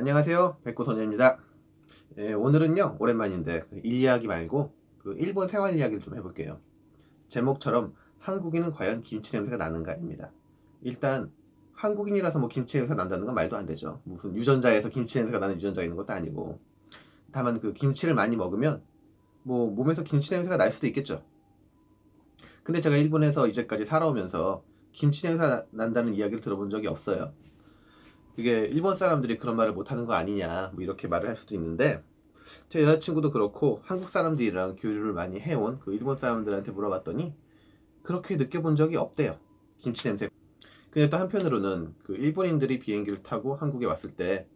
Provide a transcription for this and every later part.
안녕하세요. 백구소녀입니다. 예, 오늘은요, 오랜만인데, 그일 이야기 말고, 그 일본 생활 이야기를 좀 해볼게요. 제목처럼, 한국인은 과연 김치 냄새가 나는가입니다. 일단, 한국인이라서 뭐 김치 냄새가 난다는 건 말도 안 되죠. 무슨 유전자에서 김치 냄새가 나는 유전자가 있는 것도 아니고. 다만 그 김치를 많이 먹으면, 뭐, 몸에서 김치 냄새가 날 수도 있겠죠. 근데 제가 일본에서 이제까지 살아오면서, 김치 냄새가 나- 난다는 이야기를 들어본 적이 없어요. 그게 일본 사람들이 그런 말을 못하는 거 아니냐 뭐 이렇게 말을 할 수도 있는데 제 여자친구도 그렇고 한국 사람들이랑 교류를 많이 해온 그 일본 사람들한테 물어봤더니 그렇게 느껴본 적이 없대요 김치 냄새. 근데 또 한편으로는 그 일본인들이 비행기를 타고 한국에 왔을 때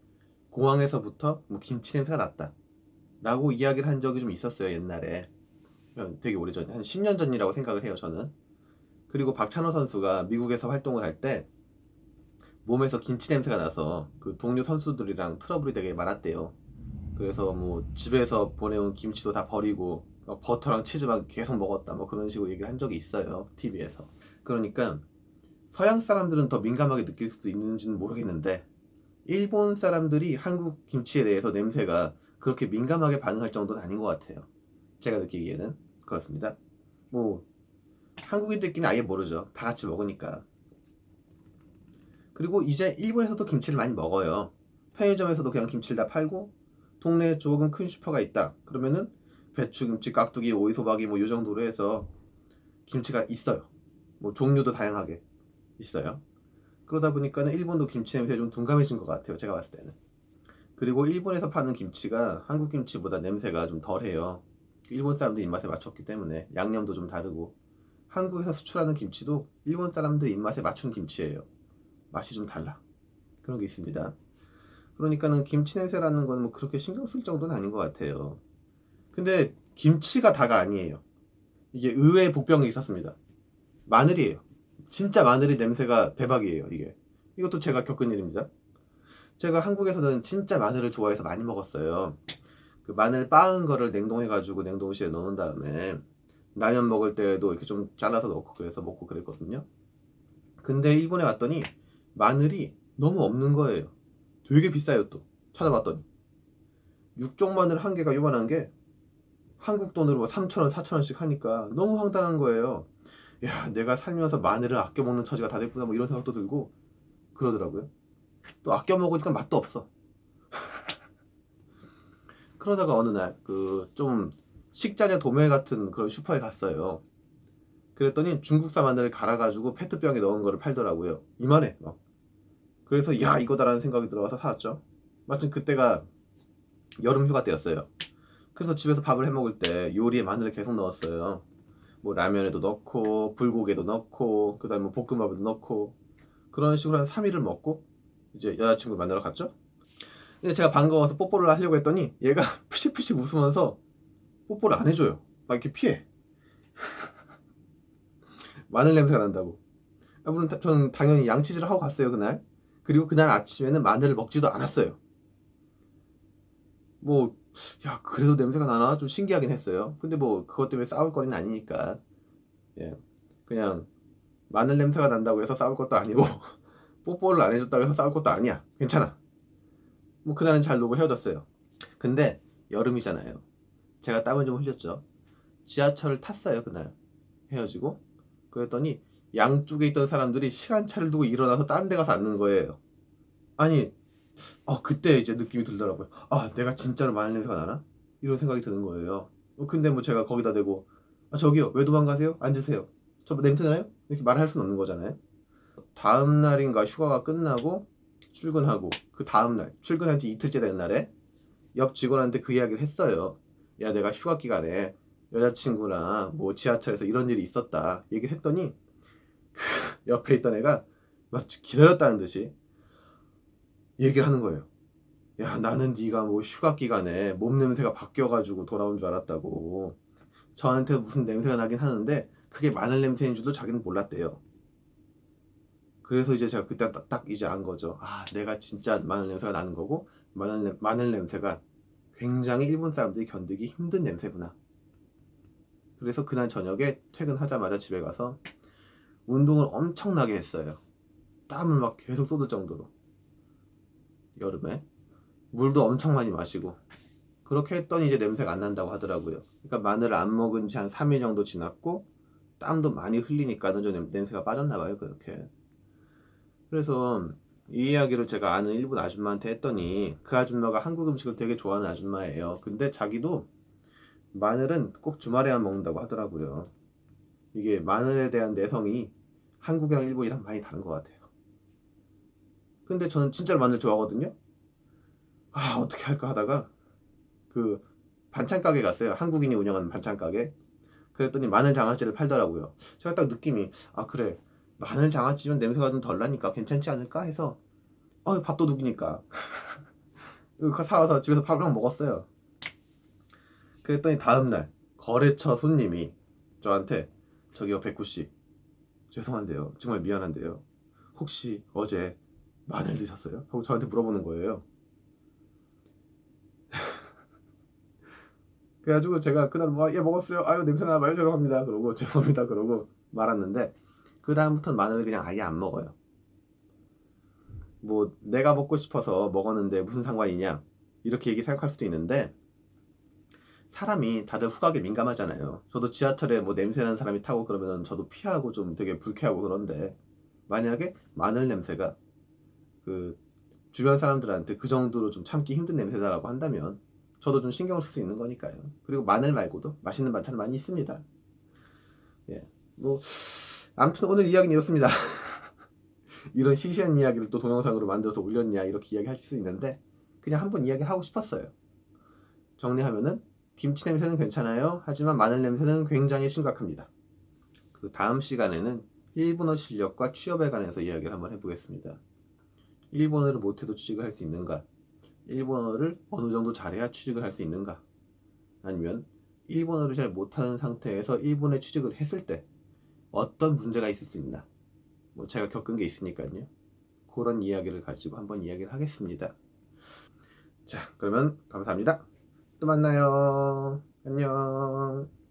공항에서부터 뭐 김치 냄새가 났다 라고 이야기를 한 적이 좀 있었어요 옛날에. 되게 오래전에 한 10년 전이라고 생각을 해요 저는. 그리고 박찬호 선수가 미국에서 활동을 할때 몸에서 김치 냄새가 나서 그 동료 선수들이랑 트러블이 되게 많았대요. 그래서 뭐 집에서 보내온 김치도 다 버리고 막 버터랑 치즈만 계속 먹었다 뭐 그런 식으로 얘기를 한 적이 있어요. TV에서. 그러니까 서양 사람들은 더 민감하게 느낄 수도 있는지는 모르겠는데 일본 사람들이 한국 김치에 대해서 냄새가 그렇게 민감하게 반응할 정도는 아닌 것 같아요. 제가 느끼기에는 그렇습니다. 뭐 한국인들끼리는 아예 모르죠. 다 같이 먹으니까. 그리고 이제 일본에서도 김치를 많이 먹어요. 편의점에서도 그냥 김치를 다 팔고 동네에 조금 큰 슈퍼가 있다. 그러면은 배추 김치, 깍두기, 오이소박이 뭐 이 정도로 해서 김치가 있어요. 뭐 종류도 다양하게 있어요. 그러다 보니까는 일본도 김치 냄새에 좀 둔감해진 것 같아요. 제가 봤을 때는. 그리고 일본에서 파는 김치가 한국 김치보다 냄새가 좀 덜해요. 일본 사람들 입맛에 맞췄기 때문에 양념도 좀 다르고 한국에서 수출하는 김치도 일본 사람들 입맛에 맞춘 김치예요. 맛이 좀 달라. 그런 게 있습니다. 그러니까는 김치 냄새라는 건 뭐 그렇게 신경 쓸 정도는 아닌 것 같아요. 근데 김치가 다가 아니에요. 이게 의외의 복병이 있었습니다. 마늘이에요. 진짜 마늘이 냄새가 대박이에요, 이게. 이것도 제가 겪은 일입니다. 제가 한국에서는 진짜 마늘을 좋아해서 많이 먹었어요. 그 마늘 빻은 거를 냉동해가지고 냉동실에 넣은 다음에 라면 먹을 때도 이렇게 좀 잘라서 넣고 그래서 먹고 그랬거든요. 근데 일본에 왔더니 마늘이 너무 없는 거예요. 되게 비싸요 또 찾아봤더니 육종 마늘 한 개가 요만한 게 한국 돈으로 뭐 3천 원 4천 원씩 하니까 너무 황당한 거예요. 야 내가 살면서 마늘을 아껴 먹는 처지가 다 됐구나 뭐 이런 생각도 들고 그러더라고요. 또 아껴 먹으니까 맛도 없어. 그러다가 어느 날 그 좀 식자재 도매 같은 그런 슈퍼에 갔어요. 그랬더니 중국산 마늘을 갈아가지고 페트병에 넣은 거를 팔더라고요. 이만해. 막. 그래서 야 이거다라는 생각이 들어와서 사왔죠. 마침 그때가 여름 휴가 때였어요. 그래서 집에서 밥을 해 먹을 때 요리에 마늘을 계속 넣었어요. 뭐 라면에도 넣고 불고기에도 넣고 그다음에 뭐 볶음밥에도 넣고 그런 식으로 한 3일을 먹고 이제 여자친구를 만나러 갔죠. 근데 제가 반가워서 뽀뽀를 하려고 했더니 얘가 피식피식 웃으면서 뽀뽀를 안 해줘요. 막 이렇게 피해. 마늘 냄새가 난다고. 아, 물론 다- 저는 당연히 양치질을 하고 갔어요 그날. 그리고 그날 아침에는 마늘을 먹지도 않았어요. 뭐, 야 그래도 냄새가 나나 좀 신기하긴 했어요. 근데 뭐 그것 때문에 싸울 거리는 아니니까. 예, 그냥 마늘 냄새가 난다고 해서 싸울 것도 아니고 뽀뽀를 안 해줬다고 해서 싸울 것도 아니야. 괜찮아. 뭐 그날은 잘 놀고 헤어졌어요. 근데 여름이잖아요. 제가 땀을 좀 흘렸죠. 지하철을 탔어요 그날 헤어지고 그랬더니 양쪽에 있던 사람들이 시간차를 두고 일어나서 다른 데 가서 앉는 거예요. 아니, 어, 그때 이제 느낌이 들더라고요. 아, 내가 진짜로 마늘 냄새가 나나? 이런 생각이 드는 거예요. 어, 근데 뭐 제가 거기다 대고, 아, 저기요, 왜 도망가세요? 앉으세요. 저 냄새 나요? 이렇게 말할 수는 없는 거잖아요. 다음 날인가 휴가가 끝나고 출근하고, 그 다음 날, 출근한 지 이틀째 된 날에 옆 직원한테 그 이야기를 했어요. 야, 내가 휴가 기간에 여자친구랑 뭐 지하철에서 이런 일이 있었다. 얘기를 했더니 옆에 있던 애가 마치 기다렸다는 듯이 얘기를 하는 거예요. 야 나는 네가 뭐 휴가 기간에 몸 냄새가 바뀌어가지고 돌아온 줄 알았다고. 저한테 무슨 냄새가 나긴 하는데 그게 마늘 냄새인 줄도 자기는 몰랐대요. 그래서 이제 제가 그때 딱, 딱 이제 안 거죠. 아 내가 진짜 마늘 냄새가 나는 거고 마늘, 냄- 마늘 냄새가 굉장히 일본 사람들이 견디기 힘든 냄새구나. 그래서 그날 저녁에 퇴근하자마자 집에 가서 운동을 엄청나게 했어요. 땀을 막 계속 쏟을 정도로. 여름에. 물도 엄청 많이 마시고 그렇게 했더니 이제 냄새가 안 난다고 하더라고요. 그러니까 마늘을 안 먹은 지 한 3일 정도 지났고 땀도 많이 흘리니까는 좀 냄- 냄새가 빠졌나 봐요. 그렇게. 그래서 이 이야기를 제가 아는 일본 아줌마한테 했더니 그 아줌마가 한국 음식을 되게 좋아하는 아줌마예요. 근데 자기도 마늘은 꼭 주말에만 먹는다고 하더라고요. 이게 마늘에 대한 내성이 한국이랑 일본이랑 많이 다른 것 같아요. 근데 저는 진짜로 마늘 좋아하거든요. 아 어떻게 할까 하다가 그 반찬 가게 갔어요. 한국인이 운영하는 반찬 가게. 그랬더니 마늘 장아찌를 팔더라고요. 제가 딱 느낌이 아 그래 마늘 장아찌면 냄새가 좀 덜 나니까 괜찮지 않을까 해서 어 밥도둑이니까 이거 사와서 집에서 밥을 랑 먹었어요. 그랬더니 다음날 거래처 손님이 저한테 저기요 백구 씨 죄송한데요 정말 미안한데요 혹시 어제 마늘 드셨어요? 하고 저한테 물어보는 거예요. 그래가지고 제가 그날 뭐예 먹었어요. 아유 냄새나 봐요 죄송합니다. 그러고 죄송합니다. 그러고 말았는데 그 다음부터는 마늘을 그냥 아예 안 먹어요. 뭐 내가 먹고 싶어서 먹었는데 무슨 상관이냐 이렇게 얘기 생각할 수도 있는데 사람이 다들 후각에 민감하잖아요. 저도 지하철에 뭐 냄새나는 사람이 타고 그러면 저도 피하고 좀 되게 불쾌하고 그런데 만약에 마늘 냄새가 그 주변 사람들한테 그 정도로 좀 참기 힘든 냄새다라고 한다면 저도 좀 신경을 쓸 수 있는 거니까요. 그리고 마늘 말고도 맛있는 반찬 많이 있습니다. 예, 뭐 아무튼 오늘 이야기는 이렇습니다. 이런 시시한 이야기를 또 동영상으로 만들어서 올렸냐 이렇게 이야기하실 수 있는데 그냥 한번 이야기 하고 싶었어요. 정리하면은 김치 냄새는 괜찮아요. 하지만 마늘 냄새는 굉장히 심각합니다. 그 다음 시간에는 일본어 실력과 취업에 관해서 이야기를 한번 해보겠습니다. 일본어를 못해도 취직을 할 수 있는가? 일본어를 어느 정도 잘해야 취직을 할 수 있는가? 아니면 일본어를 잘 못하는 상태에서 일본에 취직을 했을 때 어떤 문제가 있을 수 있나? 뭐 제가 겪은 게 있으니까요. 그런 이야기를 가지고 한번 이야기를 하겠습니다. 자, 그러면 감사합니다. 또 만나요. 안녕.